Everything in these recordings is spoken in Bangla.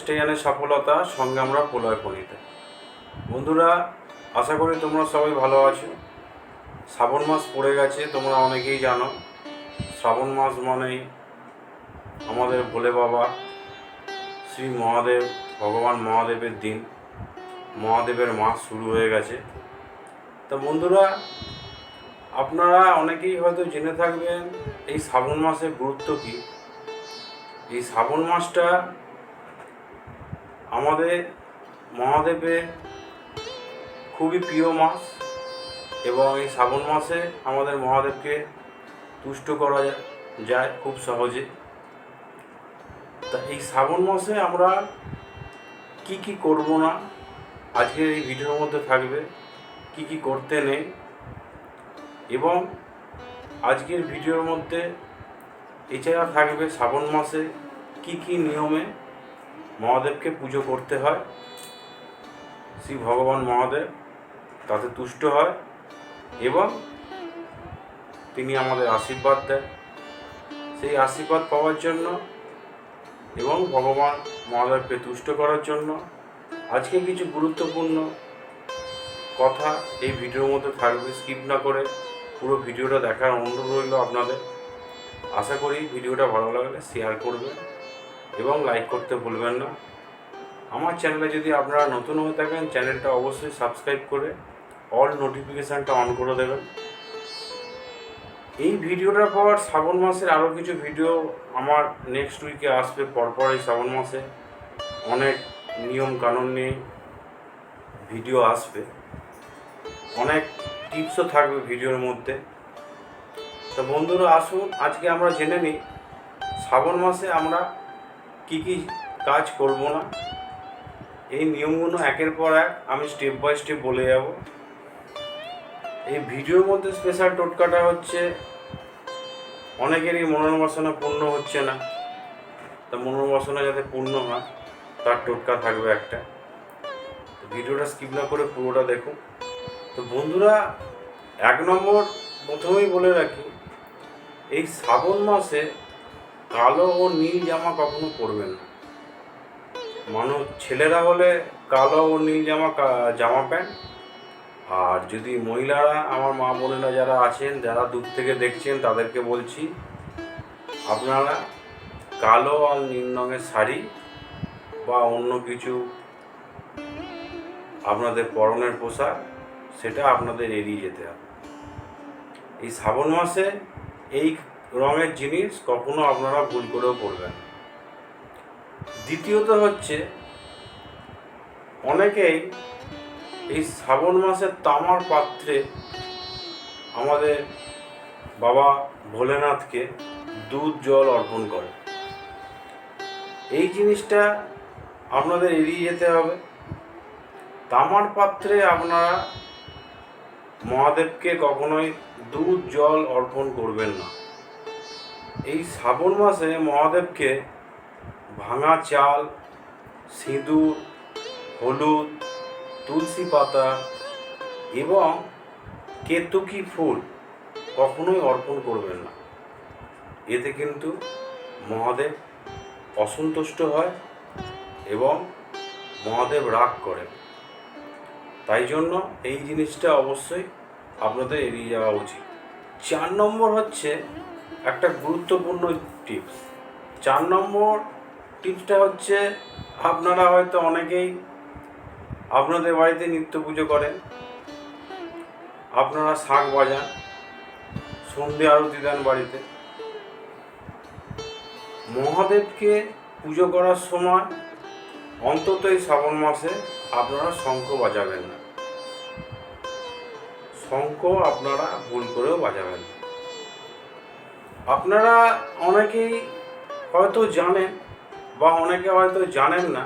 স্টেশনের সফলতা, সঙ্গে আমরা প্রলয় পণিতে বন্ধুরা, আশা করি তোমরা সবাই ভালো আছো। শ্রাবণ মাস পড়ে গেছে, তোমরা অনেকেই জানো। শ্রাবণ মাস মানেই আমাদের ভোলে বাবা, শ্রী মহাদেব, ভগবান মহাদেবের দিন। মহাদেবের মাস শুরু হয়ে গেছে। তা বন্ধুরা, আপনারা অনেকেই হয়তো জেনে থাকবেন, এই শ্রাবণ মাসের গুরুত্ব কী? এই শ্রাবণ মাসটা আমাদের মহাদেবের খুবই প্রিয় মাস এবং এই শ্রাবণ মাসে আমাদের মহাদেবকে তুষ্ট করা যায় খুব সহজে। তা এই শ্রাবণ মাসে আমরা কি কি করব না? আজকের এই ভিডিওর মধ্যে থাকবে কি কি করতে নেই এবং আজকের ভিডিওর মধ্যে এছাড়া থাকবে শ্রাবণ মাসে কি কি নিয়মে মহাদেবকে পুজো করতে হয়। শ্রী ভগবান মহাদেব তাতে তুষ্ট হয় এবং তিনি আমাদের আশীর্বাদ দেন। সেই আশীর্বাদ পাওয়ার জন্য এবং ভগবান মহাদেবকে তুষ্ট করার জন্য আজকে কিছু গুরুত্বপূর্ণ কথা এই ভিডিওর মধ্যে থাকবে। স্কিপ না করে পুরো ভিডিওটা দেখার অনুরোধ রইল আপনাদের। আশা করি ভিডিওটা ভালো লাগলে শেয়ার করবেন। এবং লাইক করতে ভুলবেন না। আমার চ্যানেলে যদি আপনারা নতুন হয়ে থাকেন চ্যানেলটা অবশ্যই সাবস্ক্রাইব করে অল নোটিফিকেশানটা অন করে দেবেন। এই ভিডিওটার পর শ্রাবণ মাসের আরও কিছু ভিডিও আমার নেক্সট উইকে আসবে, পরপর এই শ্রাবণ মাসে। অনেক নিয়ম কানুন নিয়ে ভিডিও আসবে। অনেক টিপসও থাকবে ভিডিওর মধ্যে। তো বন্ধুরা, আসুন, আজকে আমরা জেনে নিই, শ্রাবণ মাসে আমরা কি কি কাজ করব না? এই নিয়মগুলো একের পর এক আমি স্টেপ বাই স্টেপ বলে যাব। এই ভিডিওর মধ্যে স্পেশাল টোটকাটা হচ্ছে, অনেকেরই মনোবাসনা পূর্ণ হচ্ছে না। তা মনোবাসনা যাতে পূর্ণ হয়, তার টোটকা থাকবে একটা। তো ভিডিওটা স্কিপ না করে পুরোটা দেখুন তো বন্ধুরা, এক নম্বর প্রথমেই বলে রাখি, এই শ্রাবণ মাসে কালো ও নীল জামা কখনো পরবেন না। মানুষ ছেলেরা হলে কালো ও নীল জামা জামা প্যান্ট। আর যদি মহিলারা, আমার মা বোনেরা যারা আছেন, যারা দূর থেকে দেখছেন, তাদেরকে বলছি, আপনারা কালো আর নীল রঙের শাড়ি বা অন্য কিছু আপনাদের পরনের পোশাক, সেটা আপনাদের এড়িয়ে যেতে হবে। এই শ্রাবণ মাসে এই রঙের জিনিস কখনো আপনারা ভুল করেও পরবেন না। দ্বিতীয়ত হচ্ছে, অনেকেই এই শ্রাবণ মাসের তামার পাত্রে আমাদের বাবা ভোলেনাথকে দুধ, জল অর্পণ করে। এই জিনিসটা আপনাদের এড়িয়ে যেতে হবে। তামার পাত্রে আপনারা মহাদেবকে কখনোই দুধ, জল অর্পণ করবেন না। এই শ্রাবণ মাসে মহাদেবকে ভাঙা চাল, সিঁদুর, হলুদ, তুলসী পাতা এবং কেতুকি ফুল কখনোই অর্পণ করবেন না। এতে কিন্তু মহাদেব অসন্তুষ্ট হয় এবং মহাদেব রাগ করে। তাই জন্য এই জিনিসটা অবশ্যই আপনাদের এড়িয়ে যাওয়া উচিত। চার নম্বর হচ্ছে একটা গুরুত্বপূর্ণ টিপস চার নম্বর টিপসটা হচ্ছে, আপনারা হয়তো অনেকেই আপনাদের বাড়িতে নিত্য পুজো করেন, আপনারা শাঁখ বাজান, সন্ধে আরতি দেন বাড়িতে। মহাদেবকে পুজো করার সময় অন্তত এই শ্রাবণ মাসে আপনারা শঙ্খ বাজাবেন না। শঙ্খ আপনারা ভুল করেও বাজাবেন না। আপনারা অনেকেই হয়তো জানেন বা অনেকে হয়তো জানেন না,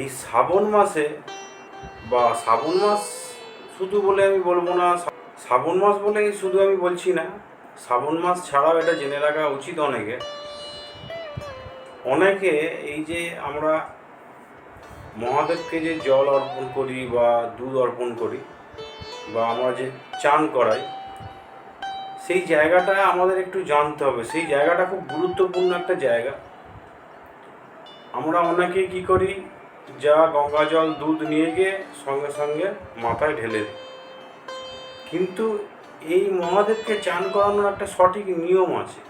এই শ্রাবণ মাসে বা শ্রাবণ মাস শুধু বলে আমি বলব না, শ্রাবণ মাস বলে শুধু আমি বলছি না, শ্রাবণ মাস ছাড়াও এটা জেনে রাখা উচিত অনেকে। অনেকে এই যে আমরা মহাদেবকে যে জল অর্পণ করি বা দুধ অর্পণ করি বা আমরা যে চান করাই সেই জায়গাটা আমাদের একটু জানতে হবে। সেই জায়গাটা খুব গুরুত্বপূর্ণ একটা জায়গা। আমরা অনেকে কি করি, যা গঙ্গা জল দুধ নিয়ে গিয়ে সঙ্গে সঙ্গে মাথায় ঢেলে দিই। কিন্তু এই মহাদেবকে চান করানোর একটা সঠিক নিয়ম আছে।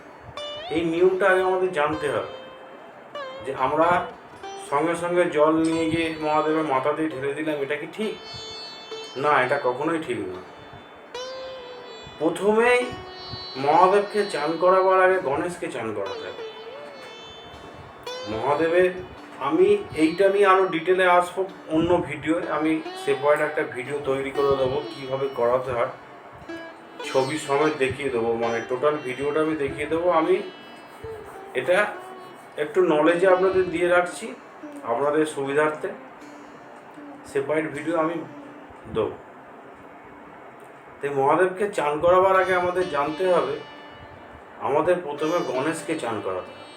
এই নিয়মটা আগে আমাদের জানতে হবে। যে আমরা সঙ্গে সঙ্গে জল নিয়ে গিয়ে মহাদেবের মাথা দিয়ে ঢেলে দিলাম, এটা কি ঠিক? না, এটা কখনোই ঠিক না প্রথমেই মহাদেবকে চান করাবার আগে গণেশকে চান করাতে হবে। মহাদেবের আমি এইটা নিয়ে আরও ডিটেলে আসব, অন্য ভিডিওয় আমি সেপারেট একটা ভিডিও তৈরি করে দেবো, কীভাবে করাতে হয়। ছবি সমেত দেখিয়ে দেবো মানে টোটাল ভিডিওটা আমি দেখিয়ে দেবো। আমি এটা একটু নলেজে আপনাদের দিয়ে রাখছি, আপনাদের সুবিধার্থে। সেপারেট ভিডিও আমি দেবো। তাই মহাদেবকে চান করাবার আগে আমাদের জানতে হবে, আমাদের প্রথমে গণেশকে চান করাতে হবে।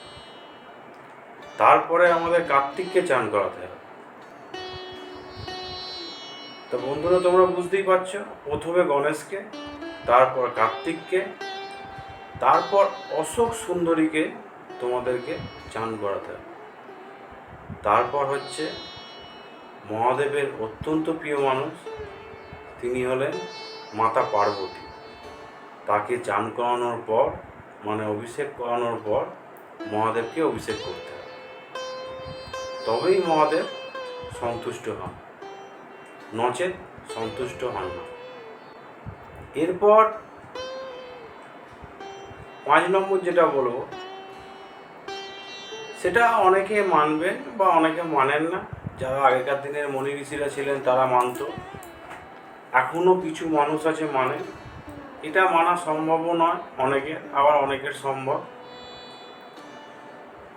তারপরে আমাদের কার্তিককে চান করাতে হবে। তো বন্ধুরা, তোমরা বুঝতেই পারছ, প্রথমে গণেশকে, তারপর কার্তিককে, তারপর অশোক সুন্দরীকে তোমাদেরকে চান করাতে হবে। তারপর হচ্ছে মহাদেবের অত্যন্ত প্রিয় মানুষ, তিনি হলেন মাতা পার্বতী। তাকে চান করানোর পর মানে অভিষেক করানোর পর, মহাদেবকে অভিষেক করতে হবে তবেই মহাদেব সন্তুষ্ট হন। নচেত সন্তুষ্ট হন না। এরপর পাঁচ নম্বর যেটা বলব, সেটা অনেকে মানবেন বা অনেকে মানেন না। যারা আগেকার দিনের মনি ঋষিরা ছিলেন, তারা মানত। এখনও কিছু মানুষ আছে মানে এটা মানা সম্ভব নয় অনেকের আবার অনেকের সম্ভব।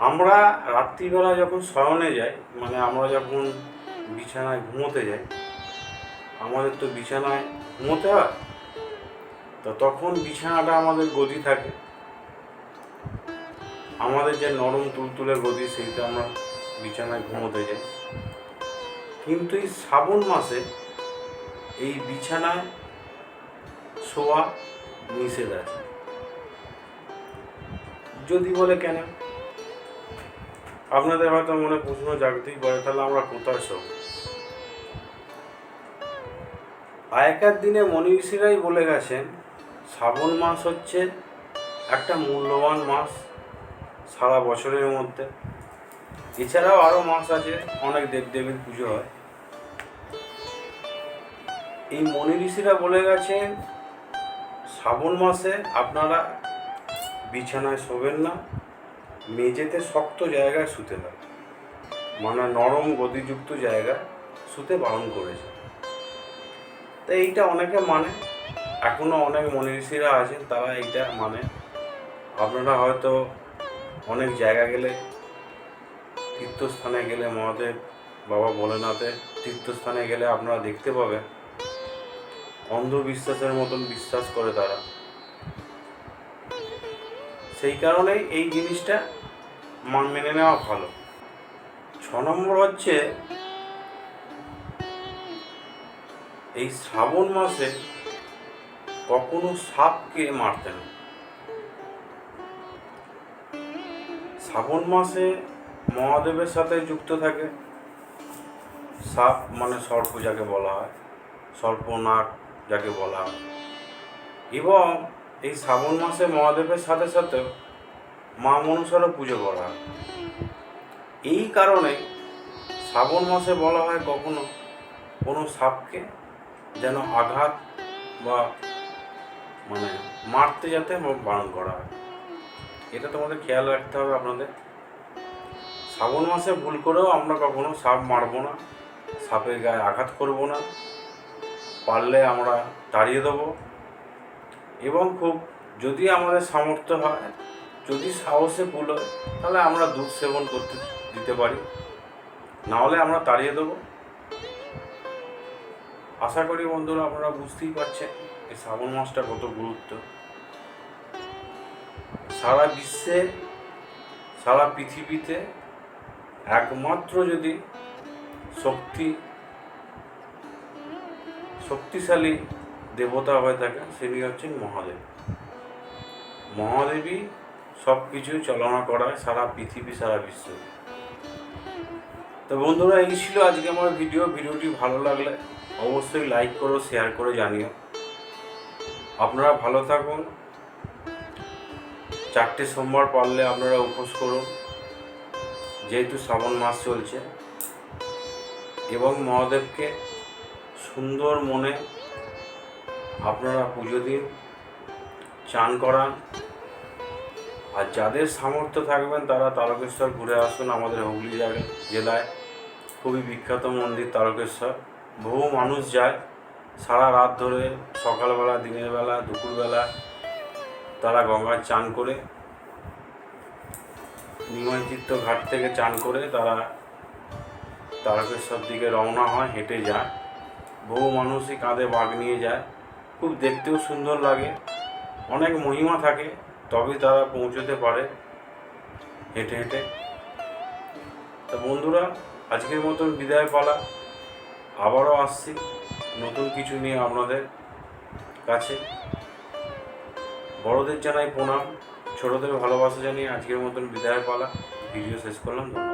আমরা রাত্রিবেলা যখন শয়নে যাই মানে আমরা যখন বিছানায় ঘুমোতে যাই, আমাদের তো বিছানায় ঘুমোতে হয়, তো তখন বিছানাটা আমাদের গদি থাকে। আমাদের যে নরম তুলতুলে গদি, সেইটা আমরা বিছানায় ঘুমোতে যাই। কিন্তু এই শ্রাবণ মাসে এই বিছানায় শোয়া নিষেধ আছে। যদি বলে কেন? আপনাদের হয়তো মনে প্রশ্ন জাগতেই পারে, তাহলে আমরা কোথায় শোব? আগেকার দিনে মনীষীরাই বলে গেছেন, শ্রাবণ মাস হচ্ছে একটা মূল্যবান মাস সারা বছরের মধ্যে। এছাড়াও আরও মাস আছে, অনেক দেবদেবীর পুজো হয়। এই মনি ঋষিরা বলে গেছেন, শ্রাবণ মাসে আপনারা বিছানায় শোবেন না, মেঝেতে শক্ত জায়গায় শুতে হবে। মানে নরম গতিযুক্ত জায়গায় শুতে বারণ করেছে। তো এইটা অনেকে মানে এখনও অনেক মনি ঋষিরা আছেন, তারা এইটা মানে। আপনারা হয়তো অনেক জায়গা গেলে, তীর্থস্থানে গেলে মহাদেব, বাবা ভোলেনাথের তীর্থস্থানে গেলে আপনারা দেখতে পাবেন। অন্ধবিশ্বাসের মতন বিশ্বাস করে তারা। সেই কারণেই এই জিনিসটা মান মেনে নেওয়া ভালো। ছ নম্বর হচ্ছে, এই শ্রাবণ মাসে কখনো সাপকে মারতেন শ্রাবণ মাসে মহাদেবের সাথে যুক্ত থাকে। সাপ মানে সর্প যাকে বলা হয়। সর্পনাগ যাকে বলা এবং এই শ্রাবণ মাসে মহাদেবের সাথে সাথে মা মনসারও পুজো করা এই কারণে শ্রাবণ মাসে বলা হয় কখনো কোনো সাপকে যেন আঘাত বা মানে মারতে যাতে বারণ করা হয়। এটা তোমাদের খেয়াল রাখতে হবে আপনাদের। শ্রাবণ মাসে ভুল করেও আমরা কখনো সাপ মারবো না, সাপের গায়ে আঘাত করব না। পারলে আমরা তাড়িয়ে দেবো। এবং খুব যদি আমাদের সামর্থ্য হয়, যদি সাহসে ভুল হয়, তাহলে আমরা দুধ সেবন করতে দিতে পারি। না হলে আমরা তাড়িয়ে দেবো। আশা করি বন্ধুরা আপনারা বুঝতেই পারছেন, এই শ্রাবণ মাসটা কত গুরুত্ব। সারা বিশ্বে, সারা পৃথিবীতে একমাত্র যদি শক্তি শক্তিশালী দেবতা হয়ে থাকেন তিনি হচ্ছেন মহাদেব। মহাদেবী সব কিছু চালনা করায় সারা পৃথিবী, সারা বিশ্ব। তো বন্ধুরা, এই ছিল আজকে আমার ভিডিও। ভিডিওটি ভালো লাগলে অবশ্যই লাইক করো, শেয়ার করে জানিও। আপনারা ভালো থাকুন। চারটে সোমবার পারলে আপনারা উপোস করুন। যেহেতু শ্রাবণ মাস চলছে। এবং মহাদেবকে সুন্দর মনে আপনারা পুজো দিন, চান করান। আর যাদের সামর্থ্য থাকবেন, তারা তারকেশ্বর ঘুরে আসুন আমাদের হুগলি জেলায়। খুবই বিখ্যাত মন্দির তারকেশ্বর। বহু মানুষ যায়। সারা রাত ধরে সকালবেলা, দিনের বেলা, দুপুরবেলা তারা গঙ্গায় চান করে নিময়তীর্থ ঘাট থেকে চান করে তারা তারকেশ্বর দিকে রওনা হয়, হেঁটে যায়। বহু মানুষই কাঁধে বাঘ নিয়ে যায়। খুব দেখতেও সুন্দর লাগে। অনেক মহিমা থাকে, তবেই তারা পৌঁছতে পারে হেঁটে হেঁটে। তো বন্ধুরা, আজকের মতন বিদায় পালা। আবারও আসছি নতুন কিছু নিয়ে আপনাদের কাছে। বড়দের জানাই প্রণাম, ছোটদের ভালোবাসা জানিয়ে আজকের মতন বিদায় পালা। ভিডিও শেষ করলাম